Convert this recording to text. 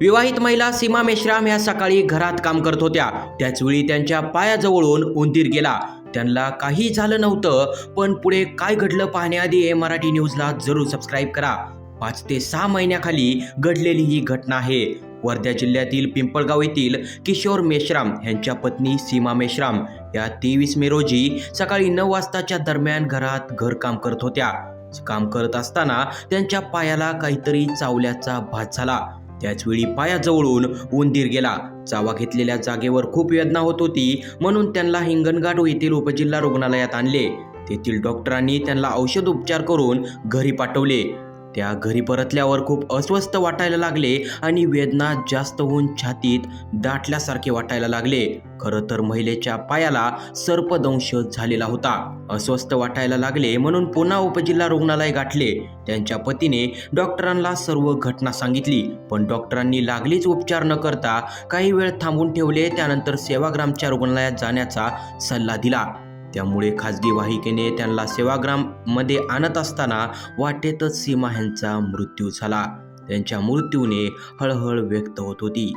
विवाहित महिला सीमा मेश्राम ह्या सकाळी घरात काम करत होत्या. त्याचवेळी त्यांच्या पायाजवळून उंदीर गेला. त्यांना काही झालं नव्हतं पण पुढे काय घडलं पाहण्याआधी हे मराठी न्यूजला जरूर सबस्क्राईब करा. पाच ते सहा महिन्याखाली घडलेली ही घटना आहे. वर्धा जिल्ह्यातील पिंपळगाव येथील किशोर मेश्राम यांच्या पत्नी सीमा मेश्राम या तेवीस मे रोजी सकाळी नऊ वाजताच्या दरम्यान घरात घरकाम करत होत्या. काम करत असताना त्यांच्या पायाला काहीतरी चावल्याचा भास झाला. त्याचवेळी पायाजवळून उंदीर गेला. चावा घेतलेल्या जागेवर खूप वेदना होत होती म्हणून त्यांना हिंगणघाट येथील उपजिल्हा रुग्णालयात आणले. तेथील डॉक्टरांनी त्यांना औषध उपचार करून घरी पाठवले. त्या घरी परतल्यावर खूप अस्वस्थ वाटायला लागले आणि वेदना जास्त होऊन छातीत दाटल्यासारखे वाटायला लागले. खरं तर महिलेच्या पायाला सर्पदंश झालेला होता. अस्वस्थ वाटायला लागले म्हणून पुन्हा उपजिल्हा रुग्णालय गाठले. त्यांच्या पतीने डॉक्टरांना सर्व घटना सांगितली पण डॉक्टरांनी लागलीच उपचार न करता काही वेळ थांबून ठेवले त्यानंतर सेवाग्रामच्या रुग्णालयात जाण्याचा सल्ला दिला. त्यामुळे खाजगी वाहिकेने त्यांना सेवाग्राममध्ये आणत असताना वाटेतच सीमा यांचा मृत्यू झाला. त्यांच्या मृत्यूने हळहळ व्यक्त होत होती.